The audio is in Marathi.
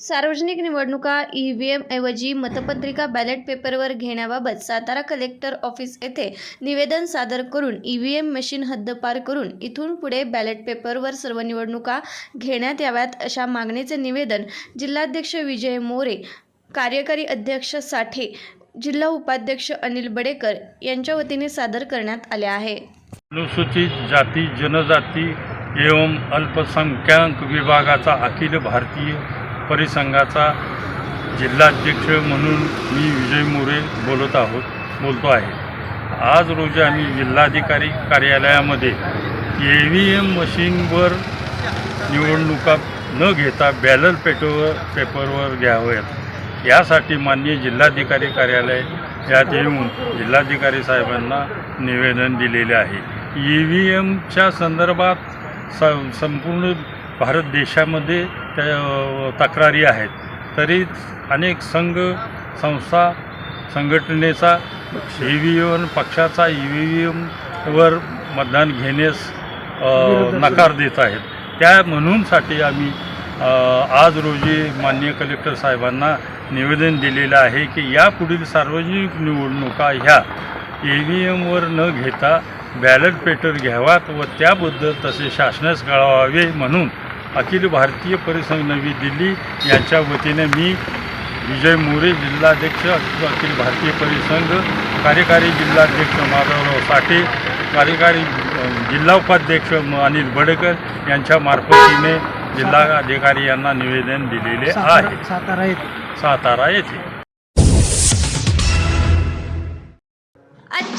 सार्वजनिक निवडणुका ई व्ही ऐवजी मतपत्रिका बॅलेट पेपरवर घेण्याबाबत सातारा कलेक्टर ऑफिस येथे निवेदन सादर करून ई व्ही एम मशीन हद्दपार करून इथून पुढे बॅलेट पेपरवर सर्व निवडणुका घेण्यात याव्यात अशा मागणीचे निवेदन जिल्हाध्यक्ष विजय मोरे कार्यकारी अध्यक्ष साठे जिल्हा उपाध्यक्ष अनिल बडेकर यांच्या वतीने सादर करण्यात आले आहे. अनुसूचित जाती जनजाती एवं अल्पसंख्याक विभागाचा अखिल भारतीय परिसंघाचा जिल्हाध्यक्ष म्हणून मी विजय मोरे बोलत आहोत बोलतो आहे. आज रोजी आम्ही जिल्हाधिकारी कार्यालयामध्ये ए व्ही एम मशीनवर निवडणुका न घेता बॅलर पेटवर पेपरवर घ्याव्यात. यासाठी माननीय जिल्हाधिकारी कार्यालय यात येऊन जिल्हाधिकारी साहेबांना निवेदन दिलेले आहे. ई व्ही एमच्या संदर्भात स संपूर्ण भारत देशामध्ये त्या तक्रारी आहेत. तरी अनेक संघ संस्था संघटनेचा ई व्ही एम पक्षाचा ई व्ही एमवर मतदान घेण्यास नकार देत आहेत. त्या म्हणूनसाठी आम्ही आज रोजी माननीय कलेक्टर साहेबांना निवेदन दिलेलं आहे की यापुढील सार्वजनिक निवडणुका ह्या ई व्ही एमवर न घेता बॅलेट पेपर घ्यावात व त्याबद्दल तसे शासनास कळवावे म्हणून अखिल भारतीय परिसंघ नवी दिल्ली यांच्या वतीने मी विजय मोरे जिल्हाध्यक्ष अखिल भारतीय परिसंघ कार्यकारी जिल्हाध्यक्ष माधवराव साठे कार्यकारी जिल्हा उपाध्यक्ष अनिल बडेकर यांच्या मार्फतीने जिल्हाधिकारी यांना निवेदन दिलेले आहे. सातारा येथे. सातारा येथे.